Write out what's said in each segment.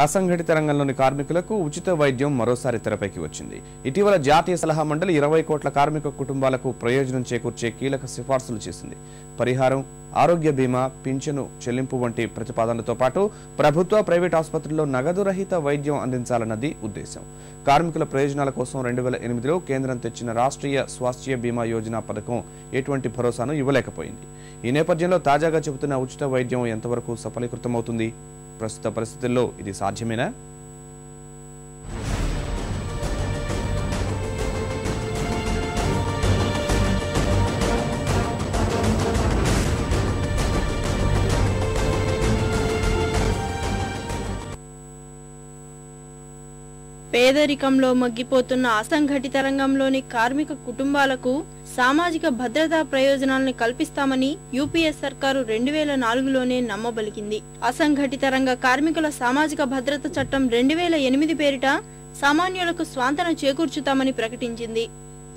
అసంఘటిత రంగంలోని కార్మికులకు ఉచిత వైద్యం మరోసారి తెరపైకి వచ్చింది. ఇటీవల జాతీయ సలహా మండలి ఇరవై కోట్ల కార్మిక కుటుంబాలకు ప్రయోజనం చేకూర్చే కీలక సిఫార్సులు చేసింది. పరిహారం ఆరోగ్య బీమా పింఛను చెల్లింపు వంటి ప్రతిపాదనలతో పాటు ప్రభుత్వ ప్రైవేట్ ఆసుపత్రుల్లో నగదు రహిత వైద్యం అందించాలన్నది ఉద్దేశం. కార్మికుల ప్రయోజనాల కోసం రెండు వేల ఎనిమిదిలో కేంద్రం తెచ్చిన రాష్ట్రీయ స్వాస్థ్య బీమా యోజన పథకం ఎటువంటి భరోసాను ఇవ్వలేకపోయింది. ఈ నేపథ్యంలో తాజాగా చెబుతున్న ఉచిత వైద్యం ఎంతవరకు సఫలీకృతమవుతుంది? ప్రస్తుత పరిస్థితుల్లో ఇది సాధ్యమేనా? పేదరికంలో మగ్గిపోతున్న అసంఘటిత రంగంలోని కార్మిక కుటుంబాలకు సామాజిక భద్రతా ప్రయోజనాలను కల్పిస్తామని యూపీఎస్ సర్కారు రెండు వేల నాలుగులోనే నమ్మబలికింది. అసంఘటిత రంగ కార్మికుల సామాజిక భద్రత చట్టం రెండు వేల ఎనిమిది పేరిట సామాన్యులకు స్వాంతన చేకూర్చుతామని ప్రకటించింది.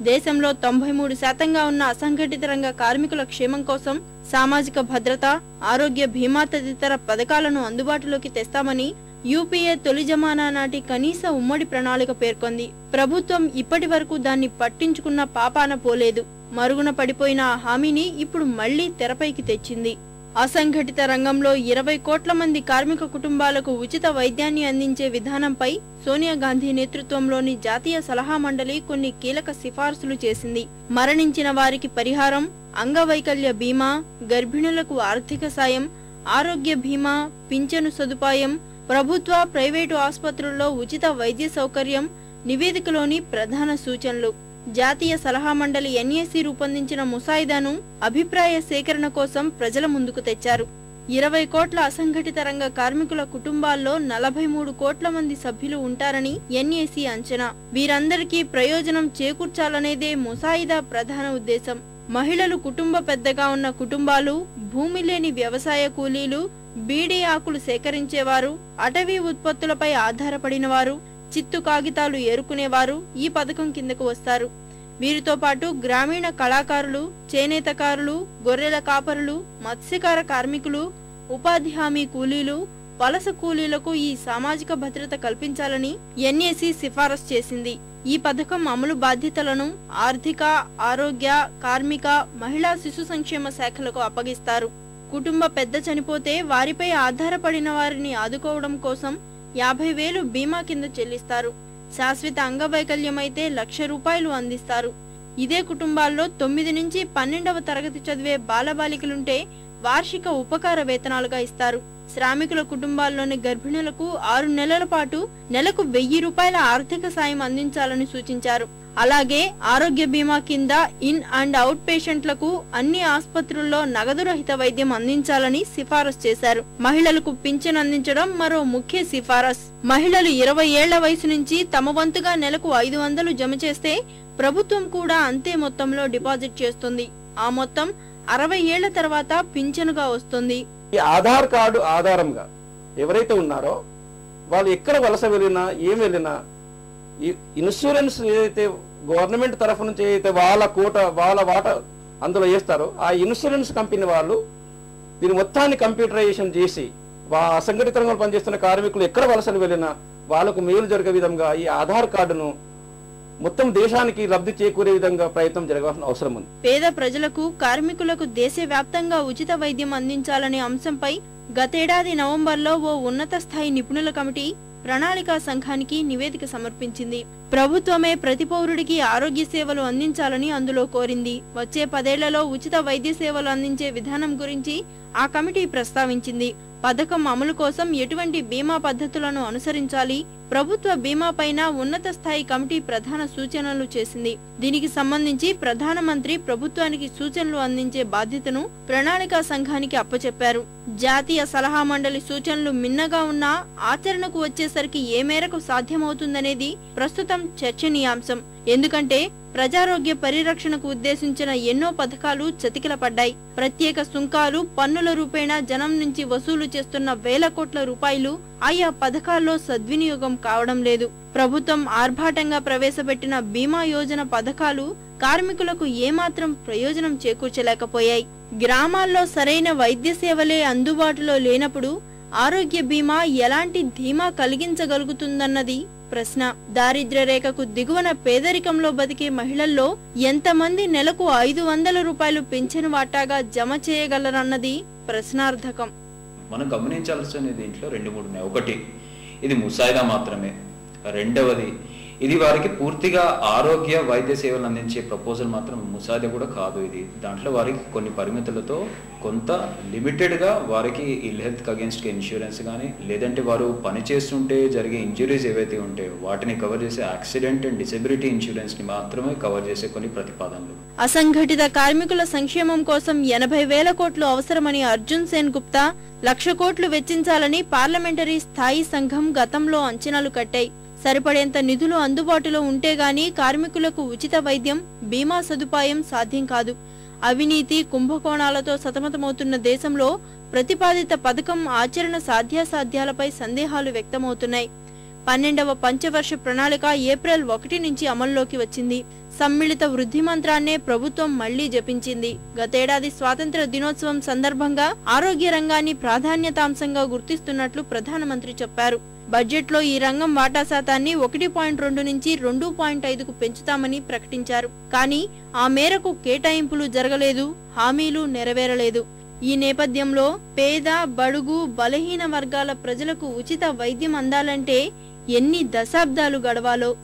దేశంలో తొంభై మూడు శాతంగా ఉన్న అసంఘటిత రంగ కార్మికుల క్షేమం కోసం సామాజిక భద్రత ఆరోగ్య బీమా తదితర పథకాలను అందుబాటులోకి తెస్తామని యూపీఏ తొలి జమానా నాటి కనీస ఉమ్మడి ప్రణాళిక పేర్కొంది. ప్రభుత్వం ఇప్పటి వరకు దాన్ని పట్టించుకున్న పాపాన పోలేదు. మరుగున పడిపోయిన ఆ హామీని ఇప్పుడు మళ్ళీ తెరపైకి తెచ్చింది. అసంఘటిత రంగంలో ఇరవై కోట్ల మంది కార్మిక కుటుంబాలకు ఉచిత వైద్యాన్ని అందించే విధానంపై సోనియా గాంధీ నేతృత్వంలోని జాతీయ సలహా మండలి కొన్ని కీలక సిఫార్సులు చేసింది. మరణించిన వారికి పరిహారం అంగవైకల్య బీమా గర్భిణులకు ఆర్థిక సాయం ఆరోగ్య బీమా పింఛను సదుపాయం ప్రభుత్వ ప్రైవేటు ఆసుపత్రుల్లో ఉచిత వైద్య సౌకర్యం నివేదికలోని ప్రధాన సూచనలు. జాతీయ సలహా మండలి ఎన్ఏసీ రూపొందించిన ముసాయిదాను అభిప్రాయ సేకరణ కోసం ప్రజల ముందుకు తెచ్చారు. ఇరవై కోట్ల అసంఘటిత రంగ కార్మికుల కుటుంబాల్లో నలభై మూడు కోట్ల మంది సభ్యులు ఉంటారని ఎన్ఏసి అంచనా. వీరందరికీ ప్రయోజనం చేకూర్చాలనేదే ముసాయిదా ప్రధాన ఉద్దేశం. మహిళలు కుటుంబ పెద్దగా ఉన్న కుటుంబాలు భూమి లేని వ్యవసాయ కూలీలు బీడీ ఆకులు సేకరించేవారు అటవీ ఉత్పత్తులపై ఆధారపడిన వారు చిత్తు కాగితాలు ఏరుకునేవారు ఈ పథకం కిందకు వస్తారు. వీరితో పాటు గ్రామీణ కళాకారులు చేనేతకారులు గొర్రెల కాపరులు మత్స్యకార కార్మికులు ఉపాధి హామీ కూలీలు వలస కూలీలకు ఈ సామాజిక భద్రత కల్పించాలని ఎన్ఏసి సిఫారసు చేసింది. ఈ పథకం అమలు బాధ్యతలను ఆర్థిక ఆరోగ్య కార్మిక మహిళా శిశు సంక్షేమ శాఖలకు అప్పగిస్తారు. కుటుంబ పెద్ద చనిపోతే వారిపై ఆధారపడిన వారిని ఆదుకోవడం కోసం యాభై వేలు బీమా కింద చెల్లిస్తారు. శాశ్వత అంగవైకల్యమైతే లక్ష రూపాయలు అందిస్తారు. ఇదే కుటుంబాల్లో తొమ్మిది నుంచి పన్నెండవ తరగతి చదివే బాలబాలికలుంటే వార్షిక ఉపకార వేతనాలుగా ఇస్తారు. శ్రామికుల కుటుంబాల్లోని గర్భిణులకు ఆరు నెలల పాటు నెలకు వెయ్యి రూపాయల ఆర్థిక సాయం అందించాలని సూచించారు. అలాగే ఆరోగ్య బీమా కింద ఇన్ అండ్ అవుట్ పేషెంట్లకు అన్ని ఆసుపత్రుల్లో నగదు రహిత వైద్యం అందించాలని సిఫారసు చేశారు. మహిళలకు పింఛన్ అందించడం మరో ముఖ్య సిఫారసు. మహిళలు ఇరవై ఏళ్ళ వయసు నుంచి తమ వంతుగా నెలకు ఐదు వందలు జమ చేస్తే ప్రభుత్వం కూడా అంతే మొత్తంలో డిపాజిట్ చేస్తుంది. ఆ మొత్తం అరవై ఏళ్ళ తర్వాత పింఛనుగా వస్తుంది. ఈ ఆధార్ కార్డు ఆధారంగా ఎవరైతే ఉన్నారో వాళ్ళు ఎక్కడ వలస వెళ్ళినా ఏం వెళ్ళినా ఈ ఇన్సూరెన్స్ ఏదైతే గవర్నమెంట్ తరఫు నుంచి ఏదైతే వాళ్ళ కోట వాళ్ళ వాటా అందులో వేస్తారో ఆ ఇన్సూరెన్స్ కంపెనీ వాళ్ళు దీని మొత్తాన్ని కంప్యూటరైజేషన్ చేసి వా అసంఘటిత రంగంలో పనిచేస్తున్న కార్మికులు ఎక్కడ వలసలు వెళ్ళినా వాళ్ళకు మేలు జరిగే విధంగా ఈ ఆధార్ కార్డును మొత్తం దేశానికి లబ్ధి చేకూరే విధంగా ప్రయత్నం జరగాల్సిన అవసరం ఉంది. పేద ప్రజలకు కార్మికులకు దేశవ్యాప్తంగా ఉచిత వైద్యం అందించాలనే అంశంపై గతేడాది నవంబర్లో ఓ ఉన్నత స్థాయి నిపుణుల కమిటీ ప్రణాళికా సంఘానికి నివేదిక సమర్పించింది. ప్రభుత్వమే ప్రతి పౌరుడికి ఆరోగ్య సేవలు అందించాలని అందులో కోరింది. వచ్చే పదేళ్ళలో ఉచిత వైద్య సేవలు అందించే విధానం గురించి ఆ కమిటీ ప్రస్తావించింది. పథకం అమలు కోసం ఎటువంటి బీమా పద్ధతులను అనుసరించాలి? ప్రభుత్వ బీమా పైన ఉన్నత స్థాయి కమిటీ ప్రధాన సూచనలు చేసింది. దీనికి సంబంధించి ప్రధానమంత్రి ప్రభుత్వానికి సూచనలు అందించే బాధ్యతను ప్రణాళికా సంఘానికి అప్పచెప్పారు. జాతీయ సలహా మండలి సూచనలు మిన్నగా ఉన్నా ఆచరణకు వచ్చేసరికి ఏ మేరకు సాధ్యమవుతుందనేది ప్రస్తుతం చర్చనీయాంశం. ఎందుకంటే ప్రజారోగ్య పరిరక్షణకు ఉద్దేశించిన ఎన్నో పథకాలు చతికిలపడ్డాయి. ప్రత్యేక సుంకాలు పన్నుల రూపేణా జనం నుంచి వసూలు చేస్తున్న వేల కోట్ల రూపాయలు ఆయా పథకాల్లో సద్వినియోగం కావడం లేదు. ప్రభుత్వం ఆర్భాటంగా ప్రవేశపెట్టిన బీమా యోజన పథకాలు కార్మికులకు ఏమాత్రం ప్రయోజనం చేకూర్చలేకపోయాయి. గ్రామాల్లో సరైన వైద్య సేవలే అందుబాటులో లేనప్పుడు ఆరోగ్య బీమా ఎలాంటి ధీమా కలిగించగలుగుతుందన్నది ప్రశ్న. దారిద్ర్య రేఖకు దిగువన పేదరికంలో బతికే మహిళల్లో ఎంతమంది నెలకు ఐదు వందల రూపాయలు పెంచిన వాటాగా జమ చేయగలరన్నది ప్రశ్నార్థకం. మనం గమనించాల్సిన దీంట్లో రెండు మూడు ఉన్నాయి. ఒకటి ఇది ముసాయిదా మాత్రమే. రెండవది ఇది వారికి పూర్తిగా ఆరోగ్య వైద్య సేవలు అందించే ప్రపోజల్ మాత్రం ముసాదే కూడా కాదు ఇది. దాంట్లో వారికి కొన్ని పరిమితులతో కొంత లిమిటెడ్గా వారికి ఇల్ హెల్త్ అగేన్స్ట్ ఇన్సూరెన్స్ కానీ లేదంటే వారు పని చేస్తుంటే జరిగే ఇంజురీస్ ఏవైతే ఉంటాయో వాటిని కవర్ చేసే యాక్సిడెంట్ అండ్ డిసెబిలిటీ ఇన్సూరెన్స్ని మాత్రమే కవర్ చేసే కొన్ని ప్రతిపాదనలు. అసంఘటిత కార్మికుల సంక్షేమం కోసం ఎనభై వేల కోట్లు అవసరమని అర్జున్ సేన్ గుప్తా లక్ష కోట్లు వెచ్చించాలని పార్లమెంటరీ స్థాయి సంఘం గతంలో అంచనాలు కట్టాయి. సరిపడేంత నిధులు అందుబాటులో ఉంటే గాని కార్మికులకు ఉచిత వైద్యం బీమా సదుపాయం సాధ్యం కాదు. అవినీతి కుంభకోణాలతో సతమతమవుతున్న దేశంలో ప్రతిపాదిత పథకం ఆచరణ సాధ్యాసాధ్యాలపై సందేహాలు వ్యక్తమవుతున్నాయి. పన్నెండవ పంచవర్ష ప్రణాళిక ఏప్రిల్ ఒకటి నుంచి అమల్లోకి వచ్చింది. సమ్మిళిత వృద్ధి మంత్రాన్నే ప్రభుత్వం మళ్ళీ జపించింది. గతేడాది స్వాతంత్ర దినోత్సవం సందర్భంగా ఆరోగ్య రంగాన్ని ప్రాధాన్యతాంశంగా గుర్తిస్తున్నట్లు ప్రధానమంత్రి చెప్పారు. బడ్జెట్లో ఈ రంగం వాటా శాతాన్ని ఒకటి పాయింట్ రెండు నుంచి రెండు పాయింట్ ఐదుకు పెంచుతామని ప్రకటించారు. కానీ ఆ మేరకు కేటాయింపులు జరగలేదు హామీలు నెరవేరలేదు. ఈ నేపథ్యంలో పేద బడుగు బలహీన వర్గాల ప్రజలకు ఉచిత వైద్యం అందాలంటే ఎన్ని దశాబ్దాలు గడవాలో?